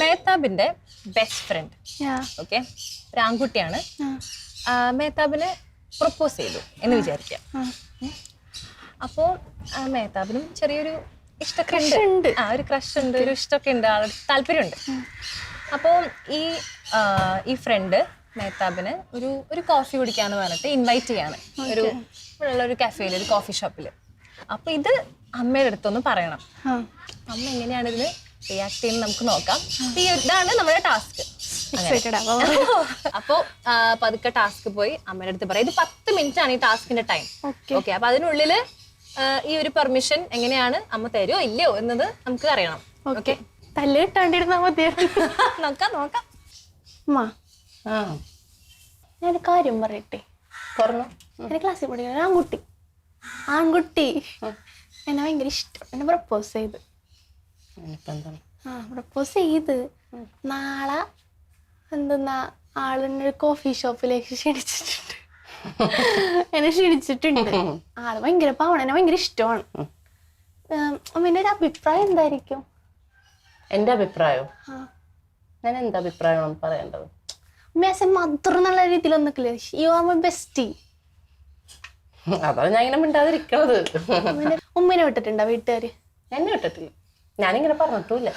മേത്താബിന്റെ best friend. Okay ഒരു ആൺകുട്ടിയാണ്. മേത്താബിന് propose ചെയ്തു എന്ന് വിചാരിക്കാം. അപ്പോ അപ്പോൾ മേത്താബിനും ചെറിയൊരു ഇഷ്ടമൊക്കെ ഉണ്ട്. ആ ഒരു ക്രഷ് ഉണ്ട്. ഒരു ഇഷ്ടമൊക്കെ ഉണ്ട് ആളുടെ താല്പര്യമുണ്ട്. അപ്പോൾ ഈ ഈ ഫ്രണ്ട് മേത്താബിന് ഒരു ഒരു കോഫി കുടിക്കാന്ന് പറഞ്ഞിട്ട് ഇൻവൈറ്റ് ചെയ്യാണ്. ഒരു ഇവിടെയുള്ള ഒരു കഫേയിൽ ഒരു കോഫി ഷോപ്പിൽ അപ്പൊ ഇത് അമ്മയുടെ അടുത്തൊന്ന് പറയണം. അമ്മ എങ്ങനെയാണ് ഇതിന് റിയാക്ട് നമുക്ക് നോക്കാം. ഈ ഇതാണ് നമ്മുടെ ടാസ്ക്. അപ്പോ പതുക്കെ ടാസ്ക് പോയി അമ്മയുടെ അടുത്ത് പറയാം. ഇത് പത്ത് മിനിറ്റ് ആണ് ഈ ടാസ്കിന്റെ ടൈം. ഓക്കെ അപ്പൊ അതിനുള്ളിൽ ഈ ഒരു പെർമിഷൻ എങ്ങനെയാണ് അമ്മ തരുമോ ഇല്ലയോ എന്നത് നമുക്ക് അറിയണം. ഓക്കെ തല്ല് കിട്ടാണ്ടിരുന്നാ നോക്കാം നോക്കാം. ഞാൻ കാര്യം പറയട്ടെ? എന്റെ ക്ലാസ്സിൽ പഠിക്കുന്ന ആൺകുട്ടി. ആൺകുട്ടി. എന്നെ ഭയങ്കര ഇഷ്ടം. എന്നെ പ്രപ്പോസ് ചെയ്ത്. ആ പ്രപ്പോസ് ചെയ്ത് നാളെ എന്തെന്നാ ആളിനെ ഒരു കോഫി ഷോപ്പിലേക്ക് ക്ഷണിച്ചിട്ടുണ്ട്. എന്നെ ക്ഷണിച്ചിട്ടുണ്ട്. ആൾ ഭയങ്കര പാവണം എന്നെ ഭയങ്കര ഇഷ്ടമാണ്. അമ്മേന്റെ ഒരു അഭിപ്രായം എന്തായിരിക്കും? എന്റെ അഭിപ്രായം? ഞാൻ എന്താ അഭിപ്രായം പറയേണ്ടത്? മെസ്സ മദർ എന്നുള്ള രീതിയിലൊന്നും നിൽക്കില്ല യു ആർ മൈ ബെസ്റ്റി അതാണ് ഞാൻ ഇങ്ങനെ മിണ്ടാതിരിക്കണത്. ഉമ്മനെ വിട്ടിട്ടുണ്ടോ വീട്ടുകാര്? എന്നെ വിട്ടിട്ടില്ല. ഞാനിങ്ങനെ പറഞ്ഞിട്ടില്ല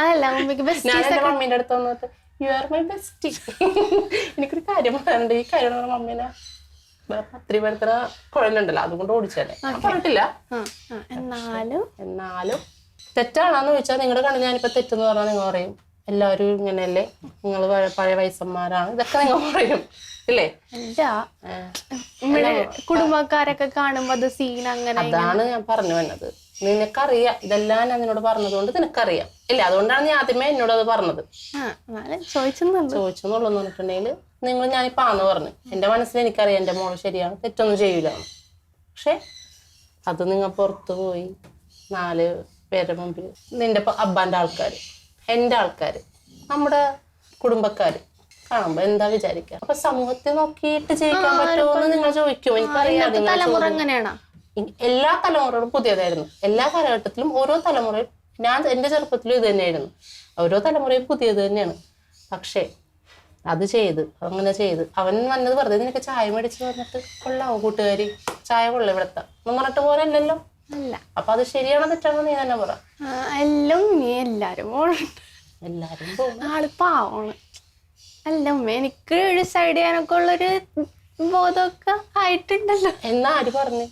അതല്ല ഉമ്മക്ക് ബെസ്റ്റ് മമ്മീന്റെ അടുത്ത് വന്നിട്ട് യു ആർ മൈ ബെസ്റ്റ് എനിക്കൊരു കാര്യം പറയാനുണ്ട്. ഈ കാര്യം മമ്മീനെ പത്രി പരത്തിന് കുഴലുണ്ടല്ലോ അതുകൊണ്ട് ഓടിച്ചല്ലേ പറഞ്ഞിട്ടില്ല. എന്നാലും എന്നാലും തെറ്റാണെന്ന് ചോദിച്ചാൽ നിങ്ങളുടെ കണ്ണിൽ ഞാനിപ്പോ തെറ്റെന്ന് പറഞ്ഞാൽ നിങ്ങൾ പറയും. എല്ലാവരും ഇങ്ങനെയല്ലേ? നിങ്ങൾ പഴയ വയസ്സന്മാരാണ്. ഇതൊക്കെ നിങ്ങൾ പറയും. ഇല്ലേ? കുടുംബക്കാരൊക്കെ കാണുമ്പോ അത് സീൻ അങ്ങനെ അതാണ് ഞാൻ പറഞ്ഞു വന്നത്. നിനക്കറിയാം. ഇതെല്ലാം ഞാൻ നിന്നോട് പറഞ്ഞതുകൊണ്ട് നിനക്കറിയാം. ഇല്ല അതുകൊണ്ടാണ് ഞാൻ ആദ്യമേ എന്നോട് അത് പറഞ്ഞത്. ചോദിച്ചെന്നുള്ളു. പറഞ്ഞിട്ടുണ്ടെങ്കിൽ നിങ്ങൾ ഞാനിപ്പോ ആന്ന് പറഞ്ഞു. എന്റെ മനസ്സിൽ എനിക്കറിയാം എന്റെ മോൾ ശരിയാണ് തെറ്റൊന്നും ചെയ്യൂല പക്ഷെ അത് നിങ്ങൾ പുറത്തു പോയി നാല് പേരുടെ മുമ്പിൽ നിന്റെ അബ്ബാന്റെ ആൾക്കാര് എന്റെ ആൾക്കാര് നമ്മുടെ കുടുംബക്കാര് കാണുമ്പോ എന്താ വിചാരിക്കുക അപ്പൊ സമൂഹത്തെ നോക്കിയിട്ട് ജയിക്കാൻ പറ്റുമോ എന്ന് നിങ്ങൾ ചോദിക്കും. എനിക്കറിയാം എല്ലാ തലമുറകളും പുതിയതായിരുന്നു. എല്ലാ കാലഘട്ടത്തിലും ഓരോ തലമുറയും ഞാൻ എന്റെ ചെറുപ്പത്തിലും ഇത് തന്നെയായിരുന്നു. ഓരോ തലമുറയും പുതിയത് തന്നെയാണ്. പക്ഷേ അത് ചെയ്ത് അങ്ങനെ ചെയ്ത് അവൻ വന്നത് വെറുതെ നിനക്ക് ചായ മേടിച്ച് വന്നിട്ട് കൊള്ളാവോ കൂട്ടുകാരി? ചായ കൊള്ള ഇവിടത്തെ. എന്ന് പറഞ്ഞിട്ട് പോലെ അല്ലല്ലോ അല്ല. അപ്പൊ അത് ശരിയാണോ തെറ്റാണോ നീ തന്നെ പറ. എല്ലാം നീ എല്ലാരും ആൾ പാവാണ് അല്ല എനിക്ക് ഒരു സൈഡ് ചെയ്യാനൊക്കെ ഉള്ളൊരു ബോധമൊക്കെ ആയിട്ടുണ്ടല്ലോ. എന്നാ ആര് പറഞ്ഞു?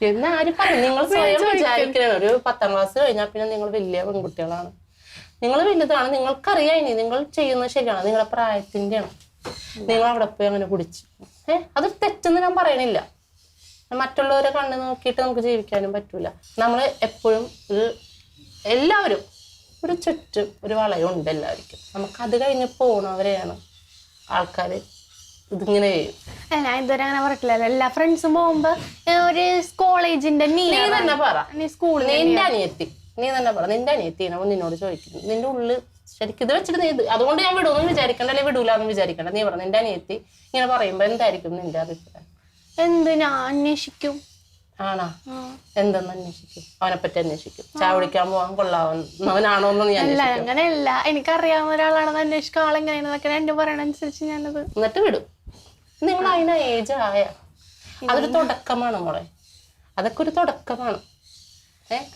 എന്നാ ആര് പറഞ്ഞു നിങ്ങൾ സ്വയം വിചാരിക്കണം ഒരു പത്താം ക്ലാസ് കഴിഞ്ഞാൽ പിന്നെ നിങ്ങൾ വലിയ പെൺകുട്ടികളാണ്. നിങ്ങൾ വലുതാണ്. നിങ്ങൾക്കറിയാം ഇനി നിങ്ങൾ ചെയ്യുന്നത് ശരിയാണ്. നിങ്ങളുടെ പ്രായത്തിന്റെയാണ്. നിങ്ങൾ അവിടെ പോയി അങ്ങനെ കുടിച്ചു. ഏഹ് അത് തെറ്റെന്ന് ഞാൻ പറയണില്ല. മറ്റുള്ളവരെ കണ്ണ് നോക്കിയിട്ട് നമുക്ക് ജീവിക്കാനും പറ്റൂല. നമ്മൾ എപ്പോഴും ഒരു എല്ലാവരും ഒരു ചുറ്റും ഒരു വളയം ഉണ്ട് എല്ലാവർക്കും. നമുക്ക് അത് കഴിഞ്ഞ് പോണവരെയാണ് ആൾക്കാർ ഇതിങ്ങനെ ചെയ്യും. ഞാൻ ഇതുവരെ അങ്ങനെ പറഞ്ഞിട്ടില്ല എല്ലാ ഫ്രണ്ട്സും പോകുമ്പോ ഒരു കോളേജിന്റെ നീ നീ തന്നെ പറ. നീ സ്കൂളിൽ നിന്റെ അനിയത്തി. നീ തന്നെ പറ. നിന്റെ അനിയത്തി അവൻ നിന്നോട് ചോദിക്കുന്നു. നിന്റെ ഉള്ളിൽ ശരിക്കും ഇത് വെച്ചിട്ട് നീ ഇത് അതുകൊണ്ട് ഞാൻ വിടുമെന്ന് വിചാരിക്കണ്ട. അല്ലെങ്കിൽ വിടൂല എന്ന് വിചാരിക്കണ്ട. നീ പറ. നിന്റെ അനിയത്തി ഇങ്ങനെ പറയുമ്പോ എന്തായിരിക്കും നിന്റെ അഭിപ്രായം? എന്ത് ഞാൻ അന്വേഷിക്കും. ആണോ. എന്തെന്ന് അന്വേഷിക്കും? അവനെ പറ്റി അന്വേഷിക്കും. ചായ കുടിക്കാൻ പോവാൻ കൊള്ളാവുന്നവനാണോ എന്ന് നീ അല്ല അങ്ങനെയല്ല. എനിക്കറിയാവുന്ന ഒരാളാണെന്ന് അന്വേഷിക്കും. ആളെങ്ങനെയാണെന്നൊക്കെ രണ്ടും പറയണ അനുസരിച്ച് ഞാനത് എന്നിട്ട് വിടും. നിങ്ങൾ അതിന് ഏജ് ആയ അതൊരു തുടക്കമാണ് മോളെ. അതൊക്കെ ഒരു തുടക്കമാണ്.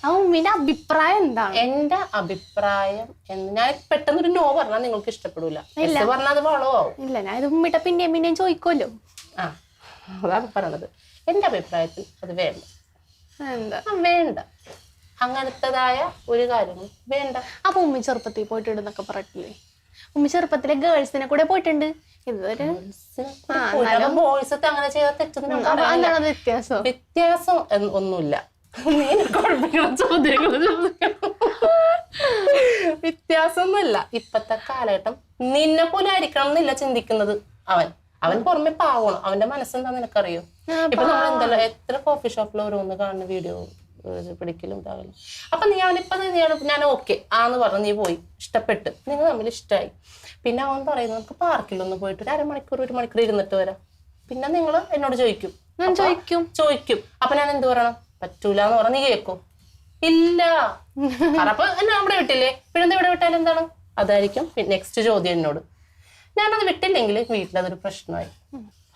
ഉമ്മിന്റെ അഭിപ്രായം എന്താണ്? എന്റെ അഭിപ്രായം എന്ന് ഞാൻ പെട്ടെന്ന് ഒരു നോ പറഞ്ഞാൽ നിങ്ങൾക്ക് ഇഷ്ടപ്പെടൂല. എസ് പറഞ്ഞാൽ അത് വളമാവും ഇല്ല ഞാൻ ഇത് ഉമ്മിട്ട പിന്നെയും പിന്നെയും ചോദിക്കുമല്ലോ ആ അതാണ് പറയണത്. എന്റെ അഭിപ്രായത്തിൽ അത് വേണ്ട. എന്താ വേണ്ട. അങ്ങനത്തതായ ഒരു കാര്യങ്ങൾ വേണ്ട. അപ്പൊ ഉമ്മി ചെറുപ്പത്തിൽ പോയിട്ടിടുന്നൊക്കെ പറഞ്ഞിട്ടില്ലേ? ഉമ്മി ചെറുപ്പത്തിലെ ഗേൾസിനെ കൂടെ പോയിട്ടുണ്ട്. ഇതൊരു ബോയ്സ് അങ്ങനെ ചെയ്താൽ തെറ്റൊന്നും വ്യത്യാസം. വ്യത്യാസം ഒന്നുമില്ല. വ്യത്യാസമൊന്നുമില്ല. ഇപ്പത്തെ കാലഘട്ടം നിന്നെ പോലെ ആയിരിക്കണം എന്നില്ല ചിന്തിക്കുന്നത് അവൻ. അവൻ പുറമെ പാവണം അവന്റെ മനസ്സെന്താ നിനക്കറിയോ? ഇപ്പൊ നമ്മൾ എന്തല്ല എത്ര കോഫി ഷോപ്പിൽ ഓരോന്ന് കാണുന്ന വീഡിയോ പിടിക്കലും ഇതാകലും. അപ്പൊ നീ അവനിപ്പം ഞാൻ ഓക്കെ ആന്ന് പറഞ്ഞു നീ പോയി. ഇഷ്ടപ്പെട്ട്. നിങ്ങൾ തമ്മിൽ ഇഷ്ടമായി പിന്നെ അവൻ പറയുന്നു നമുക്ക് പാർക്കിലൊന്ന് പോയിട്ട് ഒരു അരമണിക്കൂർ ഒരു മണിക്കൂർ ഇരുന്നിട്ട് വരാം. പിന്നെ നിങ്ങൾ എന്നോട് ചോദിക്കും. ഞാൻ ചോദിക്കും. ചോദിക്കും. അപ്പൊ ഞാൻ എന്ത് പറയണം? പറ്റൂല എന്ന് പറഞ്ഞ നീ കേൾക്കും ഇല്ല. അപ്പൊ എന്നെ അവിടെ വിട്ടില്ലേ പിന്നെന്താ ഇവിടെ വിട്ടാൽ എന്താണ്? അതായിരിക്കും നെക്സ്റ്റ് ചോദ്യം എന്നോട്. ഞാനത് വിട്ടില്ലെങ്കിൽ വീട്ടിലതൊരു പ്രശ്നമായി.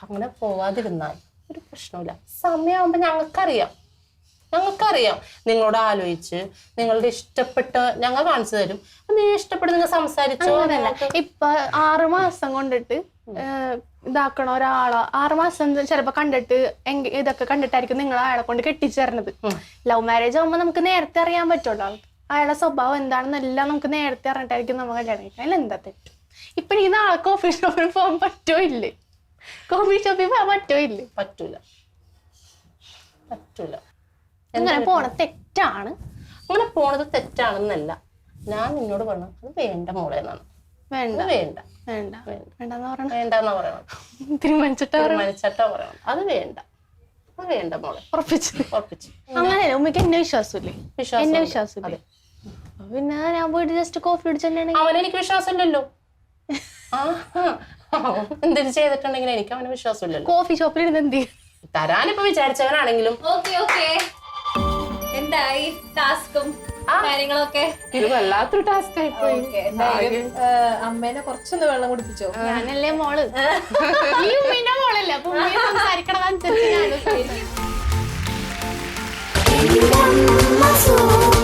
അങ്ങനെ പോവാതിരുന്നാൽ ഒരു പ്രശ്നമില്ല സമയമാകുമ്പോ ഞങ്ങൾക്കറിയാം. ഞങ്ങൾക്കറിയാം. നിങ്ങളോട് ആലോചിച്ച് നിങ്ങളുടെ ഇഷ്ടപ്പെട്ട ഞങ്ങൾ കാണിച്ചു തരും. ഇഷ്ടപ്പെട്ട് നിങ്ങൾ സംസാരിച്ചോ ഇപ്പൊ ആറ് മാസം കൊണ്ടിട്ട് ഇതാക്കണ ഒരാളെ ആറുമാസം ചിലപ്പോ കണ്ടിട്ട് ഇതൊക്കെ കണ്ടിട്ടായിരിക്കും നിങ്ങൾ അയാളെ കൊണ്ട് കെട്ടിച്ചേർന്നത്. ലവ് മാരേജ് ആകുമ്പോ നമുക്ക് നേരത്തെ അറിയാൻ പറ്റുള്ളൂ. ആൾക്ക് അയാളുടെ സ്വഭാവം എന്താണെന്നെല്ലാം നമുക്ക് നേരത്തെ അറിഞ്ഞിട്ടായിരിക്കും നമ്മൾ കല്യാണം കഴിക്കാൻ അതിൽ എന്താ തെറ്റ്? ഇപ്പൊ എനിക്ക് നാളെ കോഫി ഷോപ്പിൽ പോകാൻ പറ്റോ ഇല്ലേ? കോഫി ഷോപ്പിൽ പോകാൻ പറ്റോ ഇല്ലേ? പറ്റൂല. പറ്റൂല. അങ്ങനെ പോണത് തെറ്റാണ്? അങ്ങനെ പോണത് തെറ്റാണെന്നല്ല. ഞാൻ നിന്നോട് പറഞ്ഞു അത് വേണ്ട മോളെ എന്നാണ്. വേണ്ട. വേണ്ട. വേണ്ട. വേണ്ടെന്ന് പറയണ. വേണ്ടെന്നാ പറയണം തീരുമാനിച്ചിട്ട് തീരുമാനിച്ചട്ടാ പറയണം അത് വേണ്ട. അത് വേണ്ട മോളെ. ഉറപ്പിച്ചു. ഉറപ്പിച്ചു. അങ്ങനെ ഉമ്മയ്ക്ക് എന്നെ വിശ്വാസമില്ലേ? വിശ്വാസം എന്നെ വിശ്വാസമില്ലേ? പിന്നെ ഞാൻ പോയിട്ട് ജസ്റ്റ് കോഫി കുടിച്ചിട്ടുണ്ടെങ്കിൽ അവനെ എനിക്ക് വിശ്വാസമില്ലല്ലോ. ആ ചെയ്തിട്ടുണ്ടെങ്കിലും ചെയ്തിട്ടുണ്ടെങ്കിൽ എനിക്ക് അവന് വിശ്വാസമില്ലല്ലോ. കോഫി ഷോപ്പിൽ ഇരുന്ന് എന്ത് തരാനിപ്പോ വിചാരിച്ചവനാണെങ്കിലും. ഓക്കെ ഓക്കെ എന്തായി ടാസ്കും കാര്യങ്ങളൊക്കെ? വല്ലാത്തൊരു ടാസ്ക് ആയിപ്പോയി അമ്മേനെ കുറച്ചൊന്ന് വെള്ളം കുടിപ്പിച്ചോ? ഞാനല്ലേ മോൾ. മോളല്ല അപ്പൊ ഉമ്മയെ